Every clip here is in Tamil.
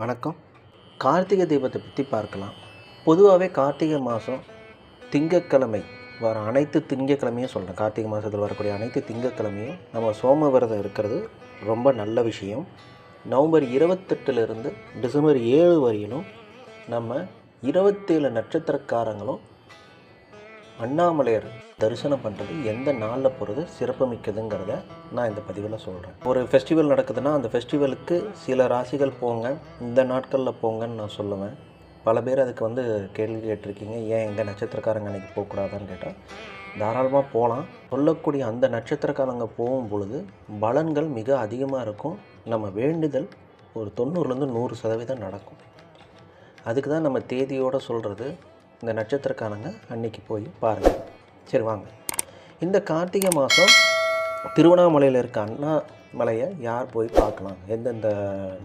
வணக்கம். கார்த்திகை தீபத்தை பற்றி பார்க்கலாம். பொதுவாகவே கார்த்திகை மாதம் திங்கட்கிழமை வர அனைத்து திங்கட்கிழமையும் சொல்கிறேன் கார்த்திகை மாதத்தில் வரக்கூடிய அனைத்து திங்கக்கிழமையும் நம்ம சோம விரதம் இருக்கிறது ரொம்ப நல்ல விஷயம். நவம்பர் இருபத்தெட்டுலேருந்து டிசம்பர் ஏழு வரையிலும் நம்ம இருபத்தேழு நட்சத்திரக்காரங்களும் அண்ணாமலையார் தரிசனம் பண்ணுறது எந்த நாளில் போகிறது சிறப்புமிக்கதுங்கிறத நான் இந்த பதிவில் சொல்கிறேன் ஒரு ஃபெஸ்டிவல் நடக்குதுன்னா அந்த ஃபெஸ்டிவலுக்கு சில ராசிகள் போங்க இந்த நாட்களில் போங்கன்னு நான் சொல்லுவேன். பல பேர் அதுக்கு வந்து கேள்வி கேட்டிருக்கீங்க ஏன் எங்கள் நட்சத்திரக்காரங்க அன்றைக்கி போகக்கூடாதான்னு கேட்டால் தாராளமாக போகலாம் சொல்லக்கூடிய அந்த நட்சத்திரக்காரங்க போகும் பொழுது பலன்கள் மிக அதிகமாக இருக்கும். நம்ம வேண்டுதல் ஒரு தொண்ணூறுலேருந்து நூறு சதவீதம் நடக்கும். அதுக்கு தான் நம்ம தேதியோடு சொல்கிறது இந்த நட்சத்திரக்காரங்க அன்னைக்கு போய் பாருங்கள் சரி வாங்க. இந்த கார்த்திகை மாதம் திருவண்ணாமலையில் இருக்க அண்ணாமலையை யார் போய் பார்க்கலாம்? எந்தெந்த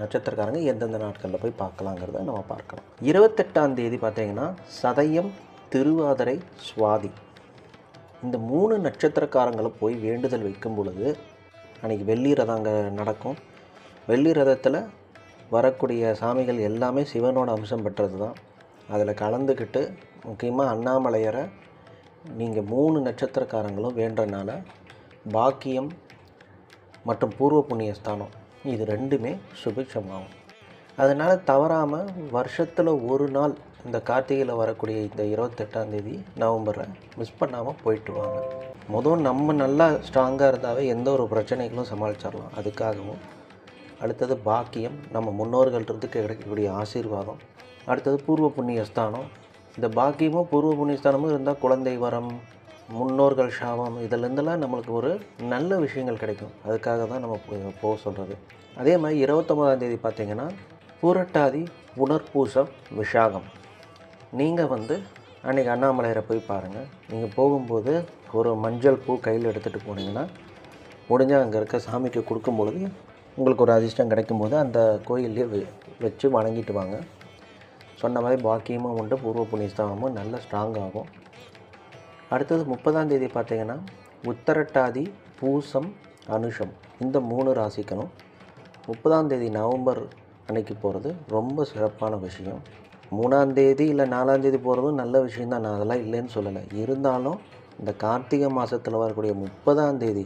நட்சத்திரக்காரங்க எந்தெந்த நாட்களில் போய் பார்க்கலாங்கிறத நம்ம பார்க்கலாம். இருபத்தெட்டாம் தேதி பார்த்தீங்கன்னா சதயம் திருவாதிரை சுவாதி. இந்த மூணு நட்சத்திரக்காரங்களும் போய் வேண்டுதல் வைக்கும் பொழுது அன்றைக்கி வெள்ளி ரதம் அங்கே நடக்கும். வெள்ளி ரதத்தில் வரக்கூடிய சாமிகள் எல்லாமே சிவனோட அம்சம் பெற்றது தான். அதில் கலந்துக்கிட்டு முக்கியமாக அண்ணாமலையரை நீங்கள் மூணு நட்சத்திரக்காரங்களும் வேண்டனால பாக்கியம் மற்றும் பூர்வ புண்ணிய ஸ்தானம். இது ரெண்டுமே சுபிக்ஷமாகும். அதனால் தவறாமல் வருஷத்தில் ஒரு நாள் இந்த கார்த்திகையில் வரக்கூடிய இந்த இருபத்தெட்டாந்தேதி நவம்பரை மிஸ் பண்ணாமல் போயிட்டு வாங்க. முதல் நம்ம நல்லா ஸ்ட்ராங்காக இருந்தாவே எந்த ஒரு பிரச்சனைகளும் சமாளிச்சிடலாம் அதுக்காகவும் அடுத்தது பாக்கியம். நம்ம முன்னோர்கள்ட்ட கிடைக்கக்கூடிய ஆசீர்வாதம். அடுத்தது பூர்வ புண்ணிய ஸ்தானம். இந்த பாக்கியமும் பூர்வ புண்ணிய ஸ்தானமும் இருந்தால் குழந்தை வரம் முன்னோர்கள் சாபம் இதிலேருந்தெல்லாம் நம்மளுக்கு ஒரு நல்ல விஷயங்கள் கிடைக்கும். அதுக்காக தான் நம்ம போக சொல்கிறது அதே மாதிரி இருபத்தொம்பதாம் தேதி பார்த்தீங்கன்னா பூரட்டாதி புனர்பூசம் விஷாகம். நீங்கள் வந்து அன்றைக்கி அண்ணாமலையரை போய் பாருங்கள் நீங்கள் போகும்போது ஒரு மஞ்சள் பூ கையில் எடுத்துகிட்டு போனீங்கன்னா முடிஞ்சால் அங்கே இருக்க சாமிக்கு கொடுக்கும் பொழுது உங்களுக்கு ஒரு அதிர்ஷ்டம் கிடைக்கும்போது அந்த கோயிலே வெ வச்சு வணங்கிட்டு வாங்க. சொன்ன மாதிரி பாக்கியமாக உண்டு பூர்வ புண்ணியஸ்தானமும் நல்ல ஸ்ட்ராங் ஆகும். அடுத்தது முப்பதாம் தேதி பார்த்தீங்கன்னா உத்தரட்டாதி பூசம் அனுஷம். இந்த மூணு ராசிக்கணும். முப்பதாம் தேதி நவம்பர் அன்னைக்கு போகிறது ரொம்ப சிறப்பான விஷயம். மூணாம் தேதி இல்லை நாலாம் தேதி போகிறதும் நல்ல விஷயம்தான். நான் அதெல்லாம் இல்லைன்னு சொல்லலை. இருந்தாலும் இந்த கார்த்திகை மாதத்தில் வரக்கூடிய முப்பதாம் தேதி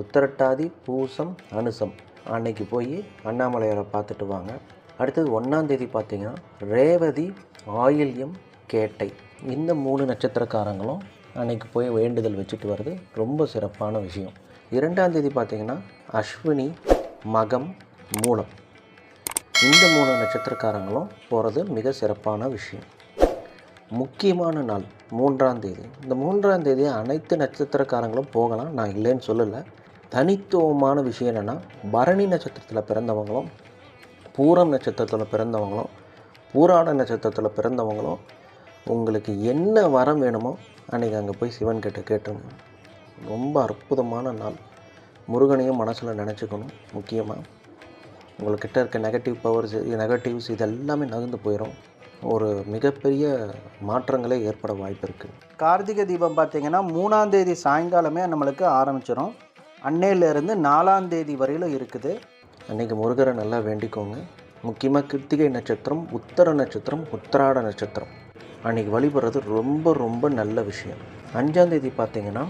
உத்தரட்டாதி பூசம் அனுசம் அன்னைக்கு போய் அண்ணாமலையாரை பார்த்துட்டு வாங்க. அடுத்தது ஒன்றாந்தேதி பார்த்திங்கன்னா பார்த்தீங்கன்னா ரேவதி ஆயில்யம் கேட்டை. இந்த மூணு நட்சத்திரக்காரங்களும் அன்னைக்கு போய் வேண்டுதல் வச்சுட்டு வர்றது ரொம்ப சிறப்பான விஷயம். இரண்டாம் தேதி பார்த்திங்கன்னா அஸ்வினி மகம் மூலம். இந்த மூணு நட்சத்திரக்காரங்களும் போகிறது மிக சிறப்பான விஷயம். முக்கியமான நாள் மூன்றாம் தேதி. இந்த மூன்றாம் தேதி அனைத்து நட்சத்திரக்காரங்களும் போகலாம். நான் இல்லைன்னு சொல்லலை. தனித்துவமான விஷயம் என்னென்னா பரணி நட்சத்திரத்தில் பிறந்தவங்களும் பூரம் நட்சத்திரத்தில் பிறந்தவங்களும் பூராட நட்சத்திரத்தில் பிறந்தவங்களும் உங்களுக்கு என்ன வரம் வேணுமோ அன்றைக்கி அங்கே போய் சிவன் கிட்ட கேட்டுருங்க. ரொம்ப அற்புதமான நாள். முருகனையும் மனசில் நினச்சிக்கணும் முக்கியமாக உங்கள்கிட்ட இருக்க நெகட்டிவ் பவர்ஸ் நெகட்டிவ்ஸ் இது எல்லாமே நகர்ந்து போயிடும் ஒரு மிகப்பெரிய மாற்றங்களே ஏற்பட வாய்ப்பு இருக்குது கார்த்திகை தீபம் பார்த்தீங்கன்னா மூணாம் தேதி சாயங்காலமே நம்மளுக்கு ஆரம்பிச்சிடும் அன்னையிலேருந்து நாலாம் தேதி வரையிலும் இருக்குது. அன்றைக்கி முருகரை நல்லா வேண்டிக்கோங்க. முக்கியமாக கிருத்திகை நட்சத்திரம் உத்தர நட்சத்திரம் உத்தராட நட்சத்திரம். அன்றைக்கி வழிபடுறது ரொம்ப ரொம்ப நல்ல விஷயம். அஞ்சாந்தேதி பார்த்திங்கன்னா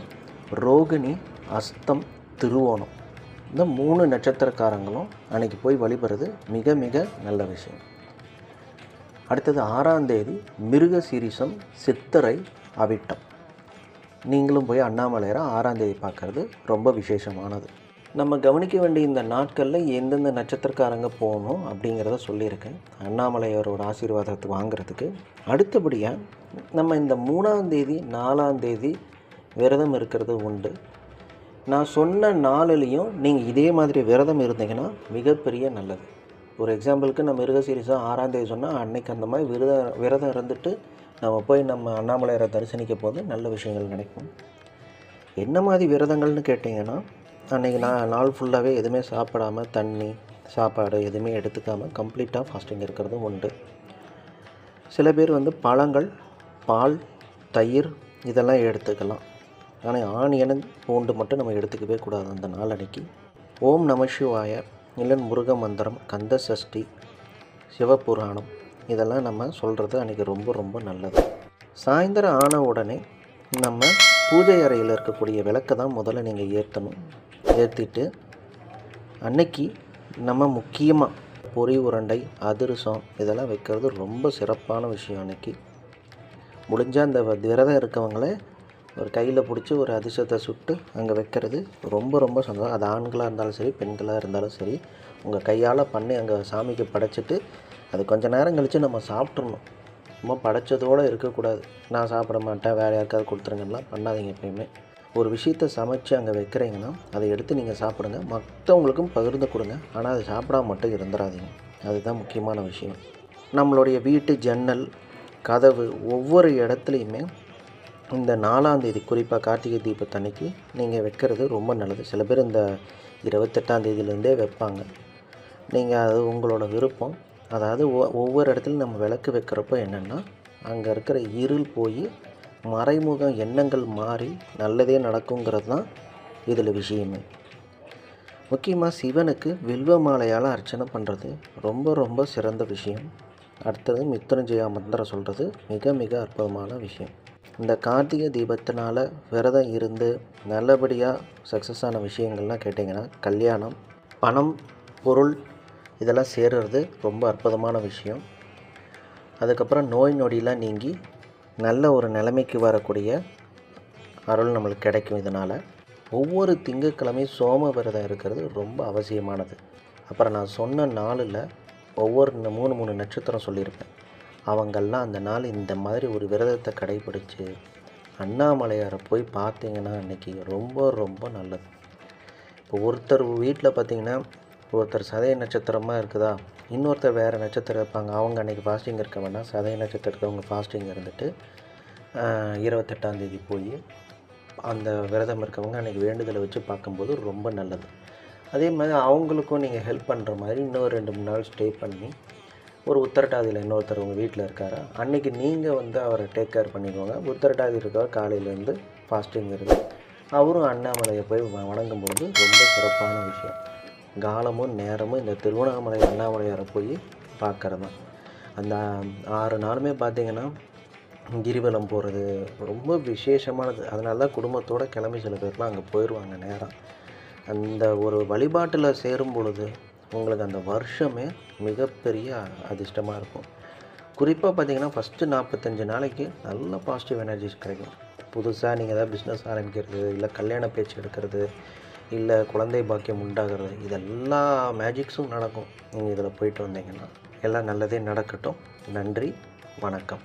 ரோகிணி அஸ்தம் திருவோணம். இந்த மூணு நட்சத்திரக்காரங்களும் அன்றைக்கி போய் வழிபடுறது மிக மிக நல்ல விஷயம். அடுத்தது ஆறாம் தேதி மிருக சீரிசம் சித்தரை அவிட்டம். நீங்களும் போய் அண்ணாமலையரை ஆறாம் தேதி பார்க்கறது ரொம்ப விசேஷமானது. நம்ம கவனிக்க வேண்டிய இந்த நாட்களில் எந்தெந்த நட்சத்திரக்காரங்க போகணும் அப்படிங்கிறத சொல்லியிருக்கேன். அண்ணாமலையாரோட ஆசீர்வாதத்தை வாங்குறதுக்கு. அடுத்தபடியாக நம்ம இந்த மூணாம் தேதி நாலாம் தேதி விரதம் இருக்கிறது உண்டு. நான் சொன்ன நாளிலையும் நீங்கள் இதே மாதிரி விரதம் இருந்தீங்கன்னா மிகப்பெரிய நல்லது. ஒரு எக்ஸாம்பிளுக்கு நம்ம மிருகசீரிசம் ஆறாம் தேதி சொன்னால் அன்னைக்கு அந்த மாதிரி விரத விரதம் இருந்துட்டு நம்ம போய் நம்ம அண்ணாமலையரை தரிசனிக்க போது நல்ல விஷயங்கள் கிடைக்கும். என்ன மாதிரி விரதங்கள்னு கேட்டிங்கன்னா அன்றைக்கி நான் நாள் ஃபுல்லாகவே எதுவுமே சாப்பிடாம தண்ணி சாப்பாடு எதுவுமே எடுத்துக்காமல் கம்ப்ளீட்டாக ஃபாஸ்டிங் இருக்கிறது உண்டு. சில பேர் வந்து பழங்கள் பால் தயிர் இதெல்லாம் எடுத்துக்கலாம். ஆனால் ஆணியன் பூண்டு மட்டும் நம்ம எடுத்துக்கவே கூடாது அந்த நாள் அன்னைக்கு. ஓம் நமசிவாய நிலன் இல்லன் முருக மந்திரம் கந்த சஷ்டி சிவபுராணம் இதெல்லாம் நம்ம சொல்கிறது அன்றைக்கி ரொம்ப ரொம்ப நல்லது. சாயந்தரம் ஆன உடனே நம்ம பூஜை அறையில் இருக்கக்கூடிய விளக்கை தான் முதல்ல நீங்கள் ஏற்றணும். ஏற்றிட்டு அன்னைக்கு நம்ம முக்கியமாக பொரி உருண்டை அதிரசம் இதெல்லாம் வைக்கிறது ரொம்ப சிறப்பான விஷயம் அன்னைக்கு. முடிஞ்சால் அந்த விரதம் இருக்கவங்களே ஒரு கையில் பிடிச்சி ஒரு அதிர்ஷ்டத்தை சுட்டு அங்கே வைக்கிறது ரொம்ப ரொம்ப சந்தோஷம். அது ஆண்களாக இருந்தாலும் சரி பெண்களாக இருந்தாலும் சரி உங்கள் கையால் பண்ணி அங்கே சாமிக்கு படைச்சிட்டு அது கொஞ்ச நேரம் கழித்து நம்ம சாப்பிட்றணும் சும்மா படைச்சதோடு இருக்கக்கூடாது. நான் சாப்பிட மாட்டேன் வேறு யாருக்காவது கொடுத்துருங்கலாம் பண்ணாதீங்க எப்பயுமே. ஒரு விஷயத்தை சமைச்சு அங்கே வைக்கிறீங்கன்னா அதை எடுத்து நீங்கள் சாப்பிடுங்க. மற்றவங்களுக்கும் பகிர்ந்து கொடுங்க. ஆனால் அதை சாப்பிடாம மட்டும் இருந்துடாதீங்க அதுதான் முக்கியமான விஷயம். நம்மளுடைய வீட்டு ஜன்னல் கதவு ஒவ்வொரு இடத்துலையுமே இந்த நாலாம் தேதி குறிப்பாக கார்த்திகை தீபத்தன்னைக்கு நீங்கள் வைக்கிறது ரொம்ப நல்லது. சில பேர் இந்த இருபத்தெட்டாம் தேதியிலேருந்தே வைப்பாங்க. நீங்கள் அது உங்களோட விருப்பம். அதாவது ஒ- ஒவ்வொரு இடத்துலையும் நம்ம விளக்கு வைக்கிறப்போ என்னென்னா அங்கே இருக்கிற இருள் போய் மறைமுக எண்ணங்கள் மாறி நல்லதே நடக்குங்கிறது தான் இதில் விஷயமே. முக்கியமாக சிவனுக்கு வில்வ மாலையால் அர்ச்சனை பண்ணுறது ரொம்ப ரொம்ப சிறந்த விஷயம். அடுத்தது மித்துரஞ்சயா மந்திரம் சொல்கிறது மிக மிக அற்புதமான விஷயம். இந்த கார்த்திகை தீபத்தினால் விரதம் இருந்து நல்லபடியாக சக்ஸஸ் ஆன விஷயங்கள்லாம் கேட்டிங்கன்னா கல்யாணம் பணம் பொருள் இதெல்லாம் சேர்றது ரொம்ப அற்புதமான விஷயம். அதுக்கப்புறம் நோய் நொடியெலாம் நீங்கி நல்ல ஒரு நிலைமைக்கு வரக்கூடிய அருள் நம்மளுக்கு கிடைக்கும் இதனால். ஒவ்வொரு திங்கட்கிழமையும் சோம விரதம் இருக்கிறது ரொம்ப அவசியமானது. அப்புறம் நான் சொன்ன நாளில் ஒவ்வொரு மூணு மூணு நட்சத்திரம் சொல்லியிருப்பேன். அவங்கெல்லாம் அந்த நாள் இந்த மாதிரி ஒரு விரதத்தை கடைபிடிச்சு அண்ணாமலையாரை போய் பார்த்தீங்கன்னா அன்றைக்கி ரொம்ப ரொம்ப நல்லது. இப்போ ஒருத்தர் வீட்டில் பார்த்தீங்கன்னா ஒருத்தர் சதய நட்சத்திரமாக இருக்குதா? இன்னொருத்தர் வேறு நட்சத்திரம் இருப்பாங்க. அவங்க அன்றைக்கி ஃபாஸ்டிங் இருக்க வேண்டாம். சதய நட்சத்திரத்தில் அவங்க ஃபாஸ்டிங் இருந்துட்டு இருபத்தெட்டாந்தேதி இருபத்தெட்டாம் தேதி போய் அந்த விரதம் இருக்கவங்க அன்றைக்கி வேண்டுதலை வச்சு பார்க்கும்போது ரொம்ப நல்லது. அதே மாதிரி அவங்களுக்கும் நீங்கள் ஹெல்ப் பண்ணுற மாதிரி இன்னும் ரெண்டு மூணு நாள் ஸ்டே பண்ணி ஒரு உத்தரட்டாதியில் இன்னொருத்தர் உங்கள் வீட்டில் இருக்காரா? அன்றைக்கி நீங்கள் வந்து அவரை டேக் கேர் பண்ணிக்கோங்க. உத்தரட்டாதி இருக்கவர் காலையிலேருந்து ஃபாஸ்டிங் இருந்து அவரும் அண்ணாமலையை போய் வணங்கும்போது வணங்கும் ரொம்ப சிறப்பான விஷயம். காலமும் நேரமும் இந்த திருவண்ணாமலை அண்ணாமலையாரை போய் பார்க்குறது. தான் அந்த ஆறு நாளுமே பார்த்திங்கன்னா கிரிவலம் போகிறது ரொம்ப விசேஷமானது. அதனால தான் குடும்பத்தோடு கிளம்பி சில பேர்லாம் அங்கே போயிடுவாங்க நேரம். அந்த ஒரு வழிபாட்டில் சேரும் பொழுது உங்களுக்கு அந்த வருஷமே மிகப்பெரிய அதிர்ஷ்டமாக இருக்கும். குறிப்பாக பார்த்தீங்கன்னா ஃபஸ்ட்டு நாற்பத்தஞ்சு நாளைக்கு நல்ல பாசிட்டிவ் எனர்ஜிஸ் கிடைக்கும். புதுசாக நீங்கள் ஏதாவது பிஸ்னஸ் ஆரம்பிக்கிறது இல்லை கல்யாண பேச்சு எடுக்கிறது இல்லை குழந்தை பாக்கியம் உண்டாகிறது இதெல்லா மேஜிக்ஸும் நடக்கும். நீங்கள் இதில் போயிட்டு வந்தீங்கன்னா எல்லாம் நல்லதே நடக்கட்டும். நன்றி வணக்கம்.